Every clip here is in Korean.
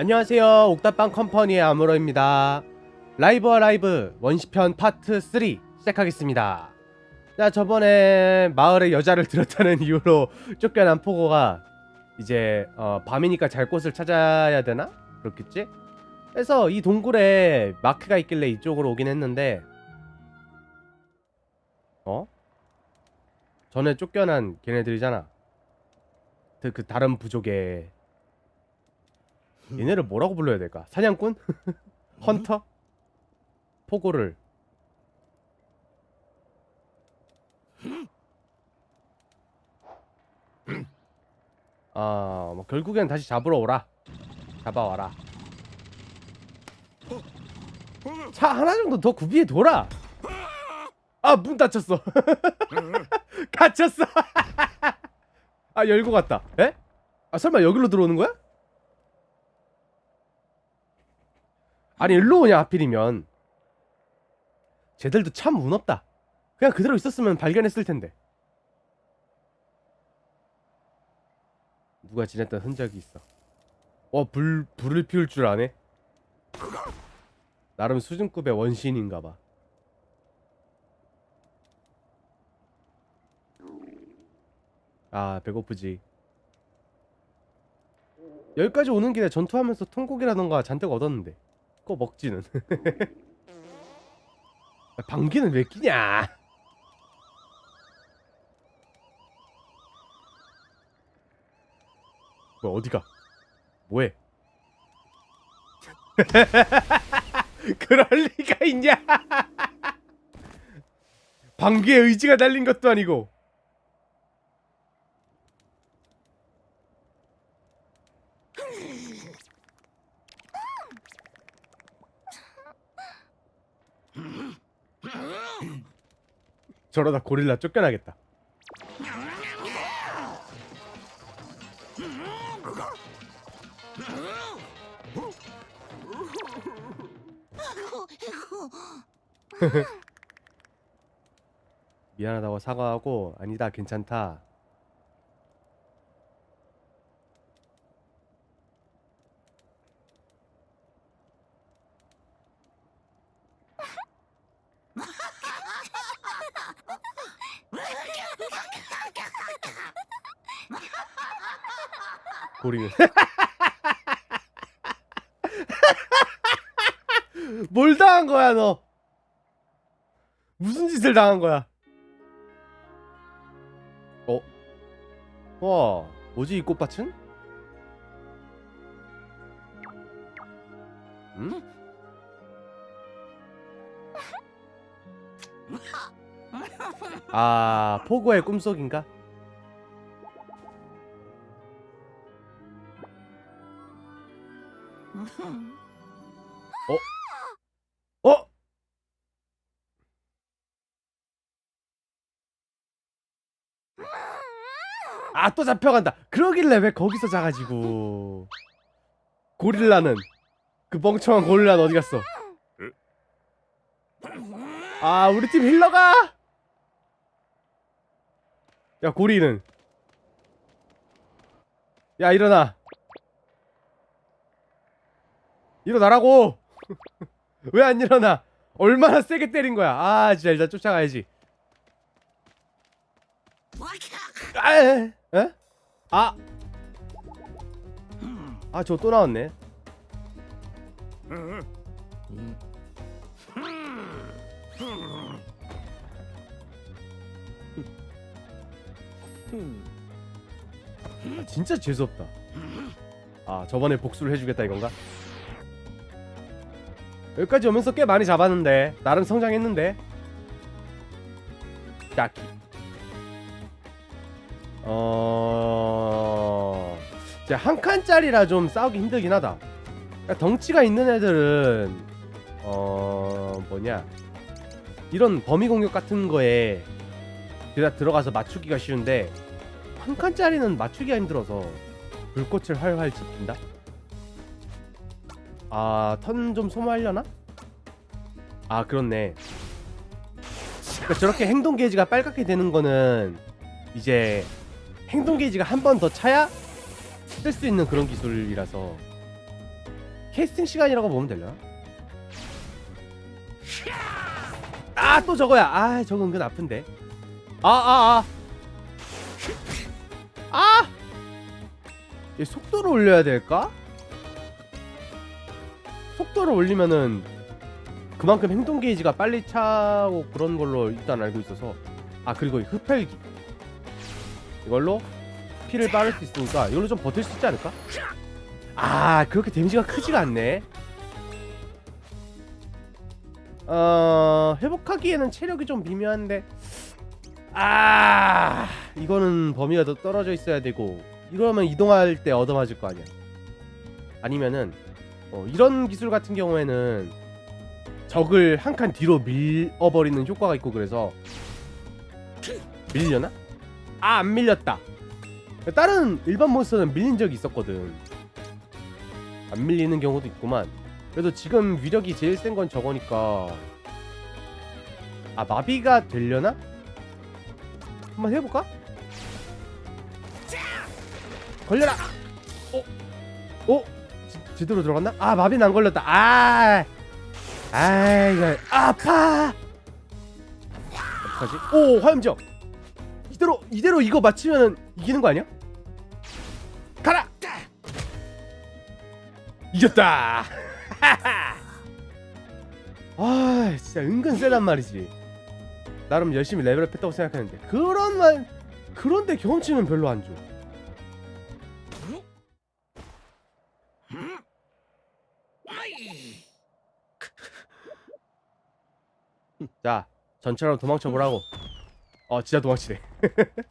안녕하세요. 옥탑방 컴퍼니의 아무로입니다. 라이브와 라이브 원시편 파트 3 시작하겠습니다. 자, 저번에 마을에 여자를 들었다는 이유로 쫓겨난 포고가 이제 어, 밤이니까 잘 곳을 찾아야 되나? 그렇겠지? 그래서 이 동굴에 마크가 있길래 이쪽으로 오긴 했는데 어? 전에 쫓겨난 걔네들이잖아. 그, 그 다른 부족의 얘네를 뭐라고 불러야 될까? 사냥꾼? 헌터? 포고를 아, 뭐 결국엔 다시 잡으러 오라. 잡아와라. 차 하나 정도 더 구비해 둬라. 아, 문 닫혔어. 갇혔어. 아, 열고 갔다. 에? 아, 설마 여기로 들어오는 거야? 아니 일로 오냐 하필이면. 쟤들도 참 운 없다. 그냥 그대로 있었으면 발견했을 텐데. 누가 지냈던 흔적이 있어? 어불 불을 피울 줄 아네? 나름 수준급의 원신인가봐. 아 배고프지. 여기까지 오는 길에 전투하면서 통곡이라던가 잔뜩 얻었는데 그거 먹지는. 방귀는 왜 끼냐? 뭐야 어디가? 뭐해? 그럴 리가 있냐? 방귀에 의지가 달린 것도 아니고 저러다 고릴라 쫓겨나겠다. 미안하다고 사과하고 아니다 괜찮다. 고리는 뭘 당한 거야 너 무슨 짓을 당한 거야 어? 와 뭐지 이 꽃밭은? 음? 아 포고의 꿈속인가? 또 잡혀간다. 그러길래 왜 거기서 자가지고. 고릴라는 그 멍청한 고릴라는 어디 갔어? 아 우리 팀 힐러가! 야 고리는. 야 일어나. 일어나라고! 왜 안 일어나? 얼마나 세게 때린 거야? 아 진짜 일단 쫓아가야지. 아, 에? 에? 아. 아, 저 또 나왔네. 아, 진짜 재수없다. 아, 저번에 복수를 해주겠다 이건가? 여기까지 오면서 꽤 많이 잡았는데 나름 성장했는데 딱히 이제 한 칸짜리라 좀 싸우기 힘들긴 하다. 그러니까 덩치가 있는 애들은 어 뭐냐 이런 범위 공격 같은 거에 그냥 들어가서 맞추기가 쉬운데 한 칸짜리는 맞추기가 힘들어서 불꽃을 활활 지핀다. 아 턴 좀 소모하려나? 아 그렇네. 그러니까 저렇게 행동 게이지가 빨갛게 되는 거는 이제 행동 게이지가 한 번 더 차야 쓸 수 있는 그런 기술이라서 캐스팅 시간이라고 보면 되려나? 아 또 저거야 아 저거 은근 아픈데 아 아, 아. 아! 이 속도를 올려야 될까? 속도를 올리면은 그만큼 행동 게이지가 빨리 차고 그런 걸로 일단 알고 있어서 아 그리고 이 흡혈기 이걸로 피를 빠를 수 있으니까 이걸로 좀 버틸 수 있지 않을까? 아 그렇게 데미지가 크지가 않네 어 회복하기에는 체력이 좀 미묘한데 아 이거는 범위가 더 떨어져 있어야 되고 이러면 이동할 때 얻어맞을 거 아니야 아니면은 어, 이런 기술 같은 경우에는 적을 한 칸 뒤로 밀어버리는 효과가 있고 그래서 밀려나? 아 안 밀렸다 다른 일반 몬스터는 밀린 적이 있었거든 안 밀리는 경우도 있구만 그래도 지금 위력이 제일 센 건 저거니까 아 마비가 되려나? 한번 해볼까? 걸려라! 어? 어? 지, 제대로 들어갔나? 아 마비는 안 걸렸다 아 아 이거 아파 어떡하지? 오 화염적 이대로 이대로 이거 맞추면 이기는 거 아니야? 이겼다 아 진짜 은근 세단 말이지 나름 열심히 레벨업했다고 생각하는데 그런 말 그런데 경험치는 별로 안 줘. 자 전처럼 도망쳐 보라고. 어 진짜 도망치네.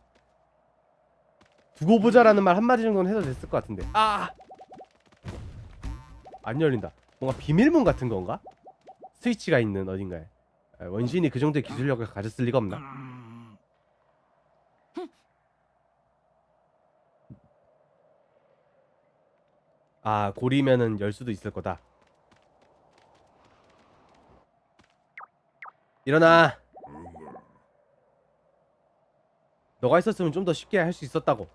두고 보자라는 말 한마디 정도는 해도 됐을 것 같은데. 아! 안 열린다. 뭔가 비밀문 같은 건가? 스위치가 있는 어딘가에. 아, 원신이 그 정도의 기술력을 가졌을 리가 없나? 아 고리면은 열 수도 있을 거다. 일어나. 너가 있었으면 좀 더 쉽게 할 수 있었다고.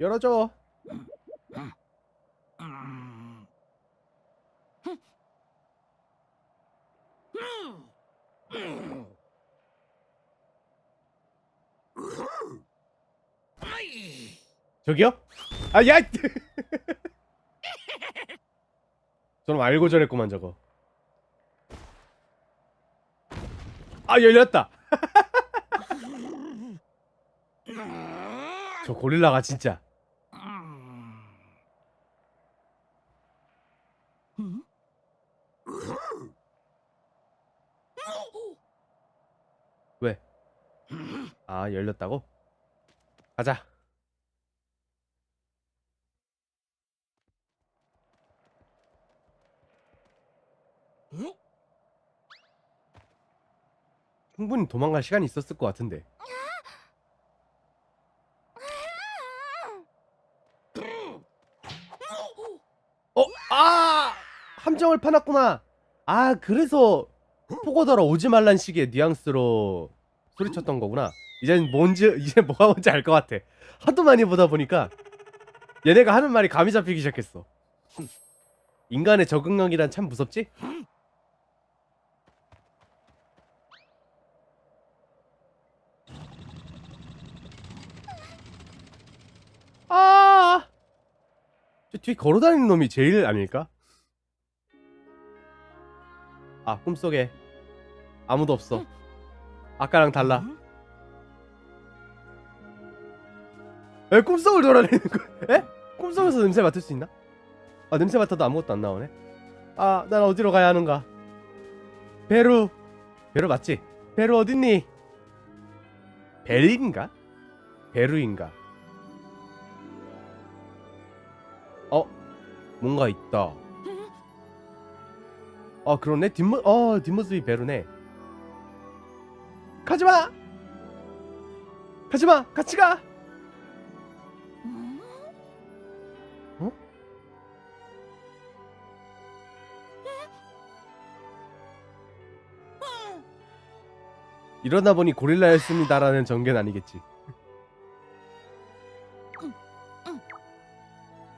열어줘. 저기요? 아 야! 저놈 알고 저랬구만 저거. 아 열렸다. 저 고릴라가 진짜. 왜? 아 열렸다고? 가자. 충분히 도망갈 시간이 있었을 것 같은데. 어, 아, 함정을 파놨구나. 아, 그래서 포고더러 오지 말란 식의 뉘앙스로 소리쳤던 거구나. 이젠 뭔지 이제 뭐가 뭔지 알 것 같아. 하도 많이 보다 보니까 얘네가 하는 말이 감이 잡히기 시작했어. 인간의 적응력이란 참 무섭지? 아, 저 뒤에 걸어다니는 놈이 제일 아닐까? 아, 꿈속에 아무도 없어. 아까랑 달라. 에 꿈속을 돌아다니는 거야? 에? 꿈속에서 냄새 맡을 수 있나? 아 냄새 맡아도 아무것도 안 나오네. 아, 난 어디로 가야 하는가? 베루, 베루 맞지? 베루 어딨니? 벨인가? 베루인가? 어, 뭔가 있다. 아 그러네 뒷모 어 뒷모습이 베루네. 가지마. 가지마. 같이 가. 이러다 보니 고릴라였습니다라는 전개는 아니겠지.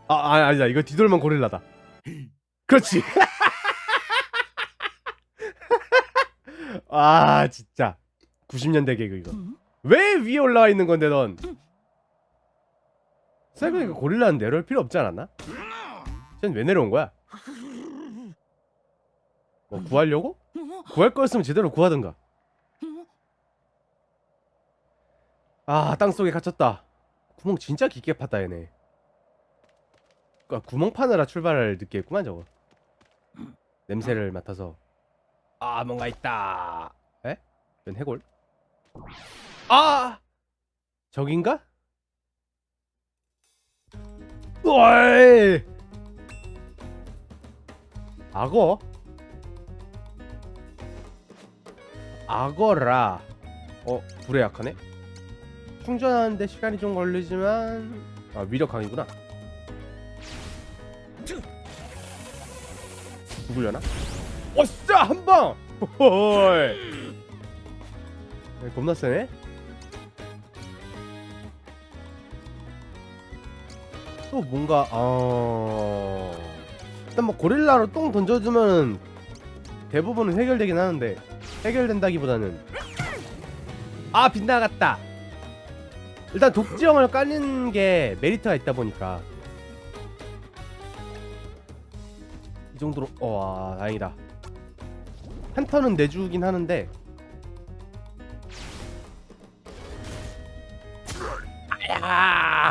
아, 아 아니다 이거 뒤돌면 고릴라다. 그렇지. 아 진짜 90년대 개그 이거. 왜 위에 올라와 있는 건데 넌? 생각해보니까 고릴라는 내려올 필요 없지 않았나? 쟤는 왜 내려온 거야? 뭐 구하려고? 구할 거였으면 제대로 구하든가. 아 땅속에 갇혔다. 구멍 진짜 깊게 팠다 얘네. 그러니까 구멍 파느라 출발을 늦게 했구만 저거. 냄새를 맡아서 아 뭔가 있다. 에? 웬 해골? 아 저긴가? 어이 악어? 악어라 어 불에 약하네? 충전하는데 시간이 좀 걸리지만 아 위력 강이구나 죽으려나? 어싸 한방! 헐 네, 겁나 세네? 또 뭔가 어... 일단 뭐 고릴라로 똥 던져주면은 대부분은 해결되긴 하는데 해결된다기보다는. 아 빗나갔다. 일단 독지형을 까는 게 메리트가 있다 보니까. 이 정도로 와 다행이다. 한 턴은 내주긴 하는데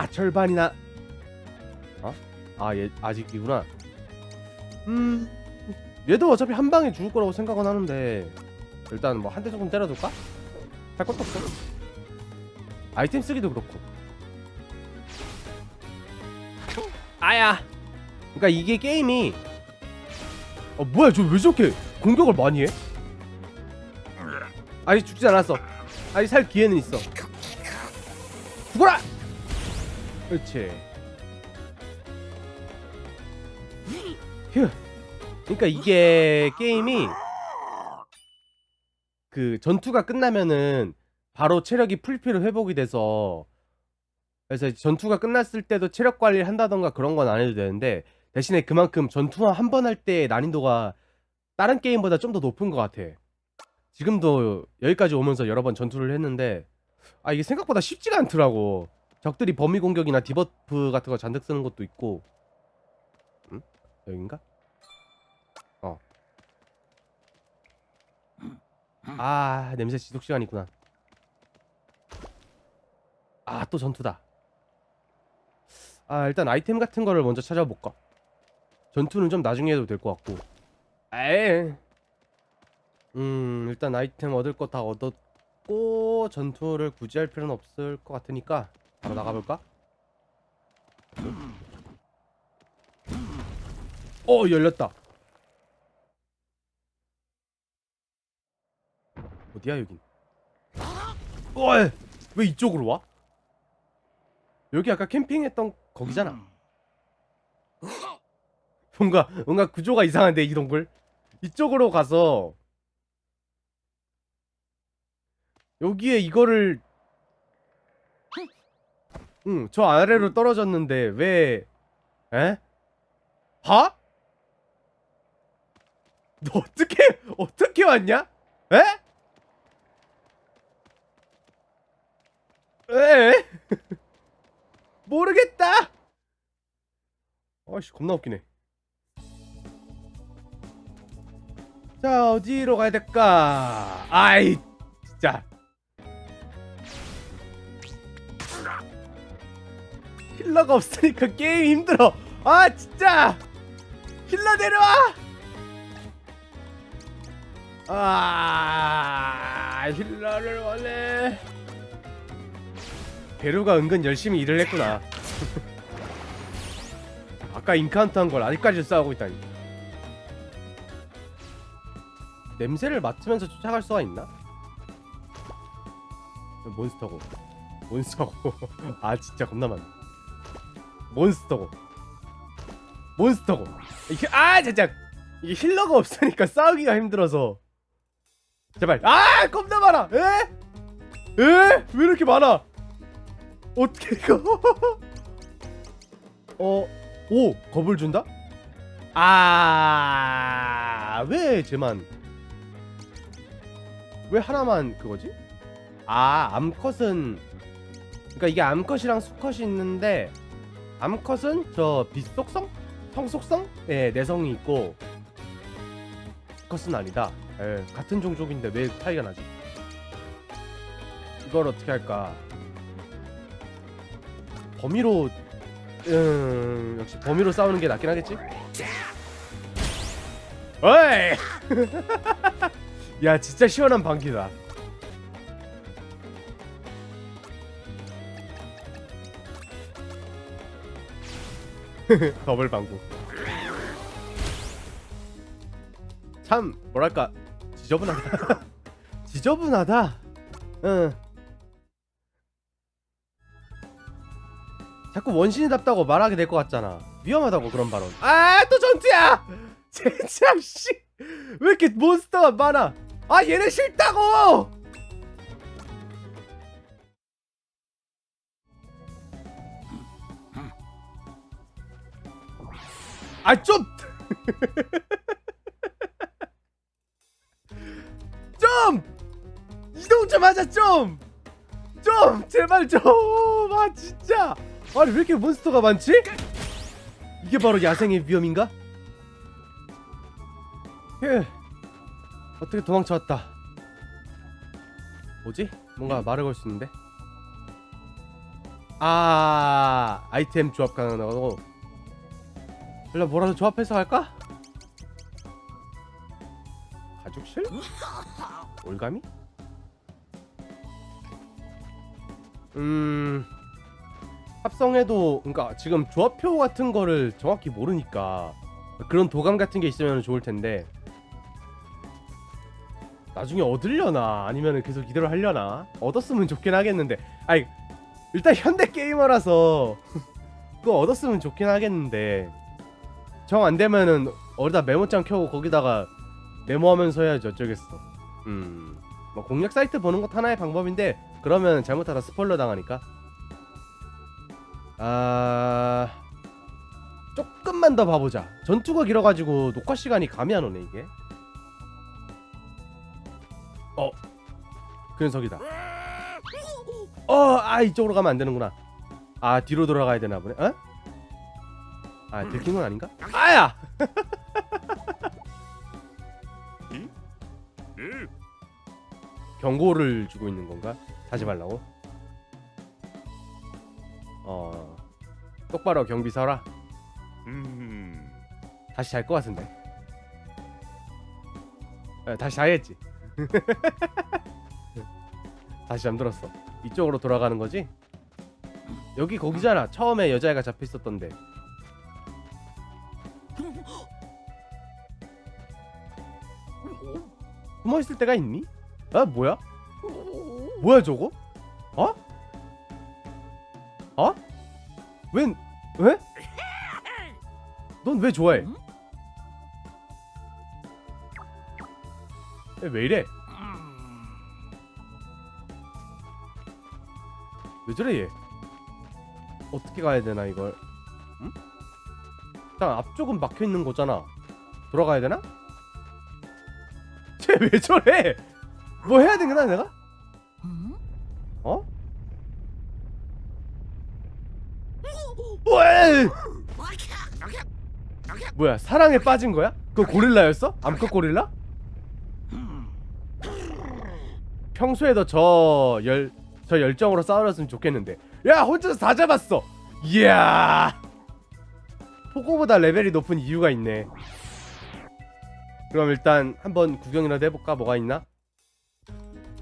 아 절반이나 어? 아얘 아직이구나 음 얘도 어차피 한 방에 죽을 거라고 생각은 하는데 일단 뭐 한대 정도 때려둘까? 할 것도 없어 아이템 쓰기도 그렇고 아야 그러니까 이게 게임이 어 뭐야 저 왜 저렇게 공격을 많이 해? 아직 죽지 않았어 아직 살 기회는 있어 죽어라! 그렇지 휴 그러니까 이게 게임이 그 전투가 끝나면은 바로 체력이 풀피로 회복이 돼서 그래서 전투가 끝났을 때도 체력 관리를 한다던가 그런 건 안 해도 되는데 대신에 그만큼 전투 한 번 할 때 난이도가 다른 게임보다 좀 더 높은 것 같아. 지금도 여기까지 오면서 여러 번 전투를 했는데 아 이게 생각보다 쉽지가 않더라고. 적들이 범위 공격이나 디버프 같은 거 잔뜩 쓰는 것도 있고. 응? 여긴가? 어. 아 냄새 지독 시간 있구나. 아 또 전투다. 아 일단 아이템 같은 거를 먼저 찾아볼까? 전투는 좀 나중에 해도 될 것 같고. 에이. 음 일단 아이템 얻을 거 다 얻었고 전투를 굳이 할 필요는 없을 것 같으니까 바로 나가볼까? 어 열렸다. 어디야 여긴? 어이 왜 이쪽으로 와? 여기 아까 캠핑했던 거기잖아. 뭔가 뭔가 구조가 이상한데 이 동굴. 이쪽으로 가서 여기에 이거를 응, 저 아래로 떨어졌는데 왜 에? 하? 너 어떻게 어떻게 왔냐? 에? 에? 모르겠다. 아씨 겁나 웃기네. 자 어디로 가야 될까? 아이 진짜. 힐러가 없으니까 게임 힘들어. 아 진짜. 힐러 내려와. 아 힐러를 원해. 베루가 은근 열심히 일을 했구나. 아까 인카운트 한 걸 아직까지 싸우고 있다니. 냄새를 맡으면서 쫓아갈 수가 있나? 몬스터고. 몬스터고. 아 진짜 겁나 많네. 몬스터고. 몬스터고. 이게 아 진짜 이게 힐러가 없으니까 싸우기가 힘들어서 제발 아 겁나 많아 에? 에? 왜 이렇게 많아 어떻게 이거 어? 오 겁을 준다? 아왜 쟤만 왜 하나만 그거지? 아 암컷은 그러니까 이게 암컷이랑 수컷이 있는데 암컷은 저 빛속성? 성속성? 예 내성이 있고 수컷은 아니다 예, 같은 종족인데 왜 차이가 나지? 이걸 어떻게 할까? 범위로 음 역시 범위로 싸우는 게 낫긴 하겠지? 어이! 야 진짜 시원한 방귀다 더블 방구. 참 뭐랄까 지저분하다. 지저분하다. 응. 자꾸 원신이답다고 말하게 될 것 같잖아. 위험하다고 그런 발언. 아 또 전투야! 진짜 씨 왜 이렇게 몬스터가 많아? 아 얘네 싫다고 아 좀! 좀! 이동 좀 하자 좀! 좀! 제발 좀 아 진짜! 아니 왜 이렇게 몬스터가 많지? 이게 바로 야생의 위험인가? 예. 어떻게 도망쳐왔다. 뭐지? 뭔가 말을 걸 수 있는데? 아 아이템 조합 가능하고 일단 뭐라도 조합해서 할까? 가죽실? 올가미? 음 합성해도 그러니까 지금 조합표 같은 거를 정확히 모르니까 그런 도감 같은 게 있으면 좋을 텐데 나중에 얻으려나 아니면 계속 이대로 하려나 얻었으면 좋긴 하겠는데 아니 일단 현대 게이머라서 그거 얻었으면 좋긴 하겠는데 정 안 되면은 어디다 메모장 켜고 거기다가 메모하면서 해야지 어쩌겠어. 음 뭐 공략 사이트 보는 것도 하나의 방법인데 그러면 잘못하다 스포일러 당하니까. 아 조금만 더 봐보자. 전투가 길어가지고 녹화 시간이 감이 안 오네 이게. 어. 그 녀석이다. 어 아 이쪽으로 가면 안 되는구나. 아 뒤로 돌아가야 되나 보네. 어? 아 들킨 건 아닌가? 아야 경고를 주고 있는 건가? 하지 말라고? 어 똑바로 경비 서라 음. 다시 잘 것 같은데 에, 다시 자야지 다시 잠들었어 이쪽으로 돌아가는 거지? 여기 거기잖아 처음에 여자애가 잡혀 있었던데 숨어 있을 때가 있니? 아 뭐야? 뭐야 저거? 어? 어? 웬 왜? 넌 왜 좋아해? 야, 왜 이래? 왜 저래 얘? 어떻게 가야 되나 이걸? 응? 일단 앞쪽은 막혀 있는 거잖아. 돌아가야 되나? 쟤왜 저래? 뭐 해야 되나 내가? 어? 왜? 뭐야 사랑에 빠진 거야? 그거 고릴라였어? 암컷 고릴라? 평소에도 저 열 저 열정으로 싸우렸으면 좋겠는데 야 혼자서 다 잡았어 이야 포고보다 레벨이 높은 이유가 있네 그럼 일단 한번 구경이라도 해볼까 뭐가 있나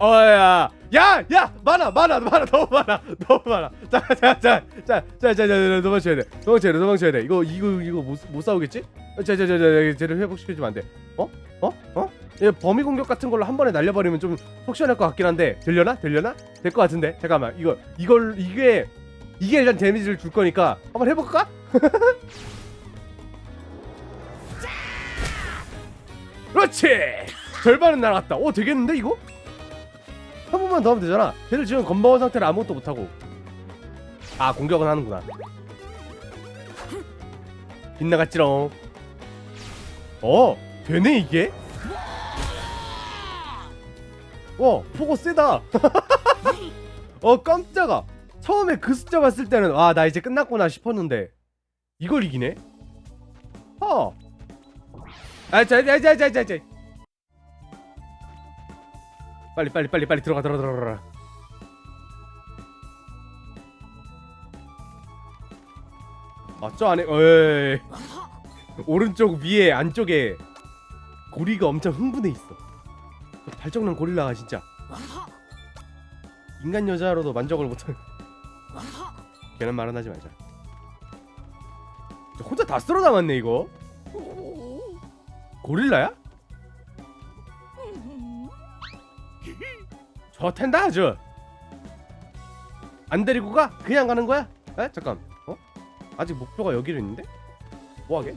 어야 야 야 많아 많아 많아 너무 많아 너무 많아 자 자 자 자 자 자 자 자 도망쳐야 돼 도망쳐야 돼 도망쳐야 돼 이거 이거 이거 못, 못 싸우겠지 자 자 자 자 쟤를 회복시켜주면 안 돼 어? 어? 어? 얘 범위 공격 같은 걸로 한 번에 날려버리면 좀속 시원할 것 같긴 한데 들려나? 들려나? 될 것 같은데 잠깐만 이거 이걸 이게 이게 일단 데미지를 줄 거니까 한번 해볼까? 그렇지! 절반은 날아갔다. 오 되겠는데 이거? 한 번만 더 하면 되잖아. 걔들 지금 건방한 상태로 아무것도 못하고. 아 공격은 하는구나. 빗나갔지롱. 어 되네 이게? 와 포고 세다. 어 깜짝아. 처음에 그 숫자 봤을 때는 아 나 이제 끝났구나 싶었는데. 이걸 이기네? 어 아 자 자 자 자 자 자. 빨리 빨리 빨리 빨리 들어가 들어가 들어가 들어가. 아저 안에 에이. 오른쪽 위에 안쪽에 고리가 엄청 흥분해 있어. 저 발정난 고릴라가 진짜. 인간 여자로도 만족을 못하는 걔는 말은 하지 말자. 저 혼자 다 쓸어 담았네 이거 고릴라야? 저 텐다 아주 안 데리고 가? 그냥 가는 거야? 에? 잠깐 어? 아직 목표가 여기로 있는데? 뭐하게?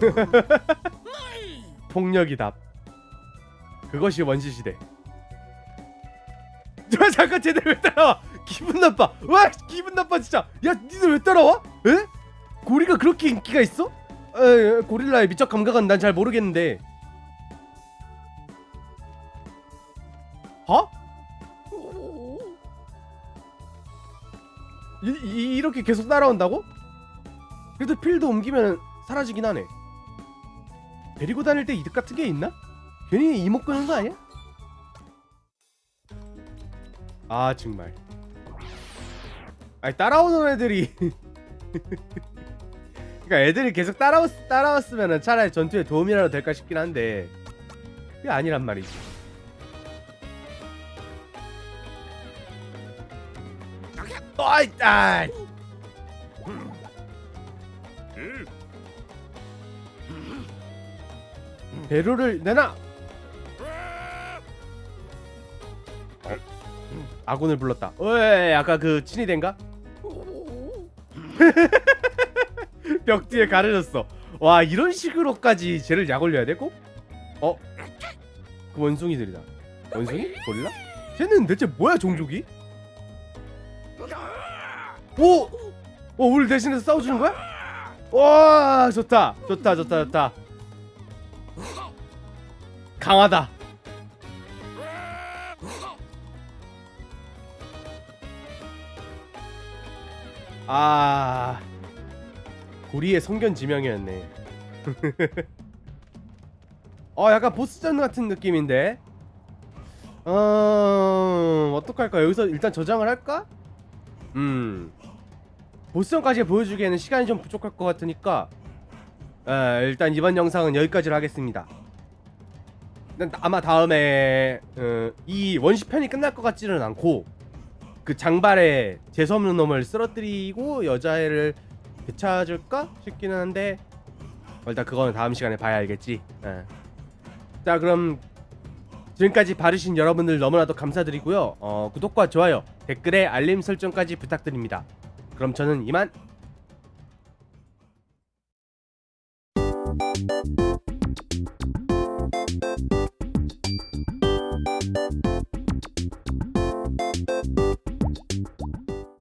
폭력이 답 그것이 원시 시대 저 잠깐 쟤들 왜 따라와 기분 나빠 와 기분 나빠 진짜 야 니들 왜 따라와? 에? 고리가 그렇게 인기가 있어? 에, 고릴라의 미적 감각은 난 잘 모르겠는데 어? 이, 이, 이렇게 계속 따라온다고? 그래도 필드 옮기면 사라지긴 하네 데리고 다닐 때 이득 같은 게 있나? 괜히 이목 끄는 거 아니야? 아 정말 아니 따라오는 애들이 그러니까 애들이 계속 따라왔, 따라왔으면 차라리 전투에 도움이라도 될까 싶긴 한데 그게 아니란 말이지 아이 아 배로를 내놔 아군을 불렀다 왜 아까 그 친위대인가? 벽 뒤에 가려졌어 와 이런 식으로까지 쟤를 약 올려야 되고? 어? 그 원숭이들이다 원숭이? 고릴라? 쟤는 대체 뭐야 종족이? 오! 어 우리 대신해서 싸워주는 거야? 와 좋다 좋다 좋다 좋다 강하다. 아 고리의 성견 지명이었네. 어 약간 보스전 같은 느낌인데? 어 어떡할까? 여기서 일단 저장을 할까? 음 보스전까지 보여주기에는 시간이 좀 부족할 것 같으니까 에, 일단 이번 영상은 여기까지로 하겠습니다 난 아마 다음에 어, 이 원시편이 끝날 것 같지는 않고 그 장발에 재수없는 놈을 쓰러뜨리고 여자애를 되찾을까 싶기는 한데 어, 일단 그거는 다음 시간에 봐야 알겠지? 예. 자 그럼 지금까지 봐주신 여러분들 너무나도 감사드리고요. 어, 구독과 좋아요 댓글에 알림 설정까지 부탁드립니다. 그럼 저는 이만